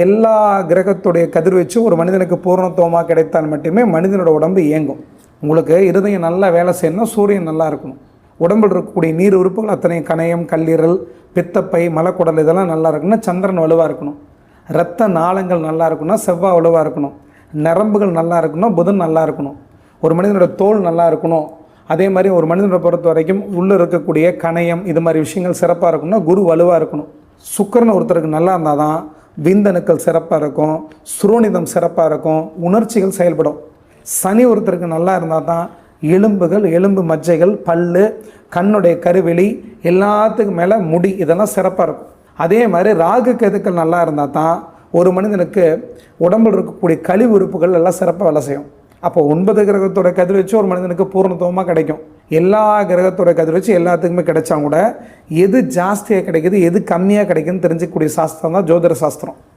எல்லா கிரகத்துடைய கதிர்வீச்சு ஒரு மனிதனுக்கு பூரணத்துவமாக கிடைத்தால் மட்டுமே மனிதனோட உடம்பு இயங்கும். உங்களுக்கு இருதயம் நல்லா வேலை செய்யணும்னா சூரியன் நல்லா இருக்கணும். உடம்பில் இருக்கக்கூடிய நீர் உறுப்புகள் அத்தனை கணையம் கல்லீரல் பித்தப்பை மலக்குடல் இதெல்லாம் நல்லா இருக்குன்னா சந்திரன் வலுவாக இருக்கணும். இரத்த நாளங்கள் நல்லா இருக்குன்னா செவ்வாய் வலுவாக இருக்கணும். நரம்புகள் நல்லா இருக்கணும்னா புதன் நல்லா இருக்கணும். ஒரு மனிதனோட தோல் நல்லா இருக்கணும். அதே மாதிரி ஒரு மனிதனை பொறுத்த வரைக்கும் உள்ளே இருக்கக்கூடிய கணையம் இது மாதிரி விஷயங்கள் சிறப்பாக இருக்கணும்னா குரு வலுவாக இருக்கணும். சுக்கரன் ஒருத்தருக்கு நல்லா இருந்தால் தான் விந்தணுக்கள் சிறப்பாக இருக்கும் சுரோனிதம் சிறப்பாக இருக்கும் உணர்ச்சிகள் செயல்படும். சனி ஒருத்தருக்கு நல்லா இருந்தால் தான் எலும்புகள் எலும்பு மஜ்ஜைகள் பல் கண்ணுடைய கருவெளி எல்லாத்துக்கும் மேலே முடி இதெல்லாம் சிறப்பாக இருக்கும். அதே மாதிரி ராகு கெதுக்கள் நல்லா இருந்தால் தான் ஒரு மனிதனுக்கு உடம்பில் இருக்கக்கூடிய கழிவு உறுப்புகள் எல்லாம் சிறப்பாக வேலை செய்யும். அப்போ ஒன்பது கிரகத்தோட கதிர்வீச்சு ஒரு மனிதனுக்கு பூர்ணத்துவமாக கிடைக்கும். எல்லா கிரகத்தோட கதிர்வீச்சு எல்லாத்துக்குமே கிடைச்சா கூட எது ஜாஸ்தியாக கிடைக்குது எது கம்மியாக கிடைக்குதுன்னு தெரிஞ்சுக்கக்கூடிய சாஸ்திரம் தான் ஜோதிட சாஸ்திரம்.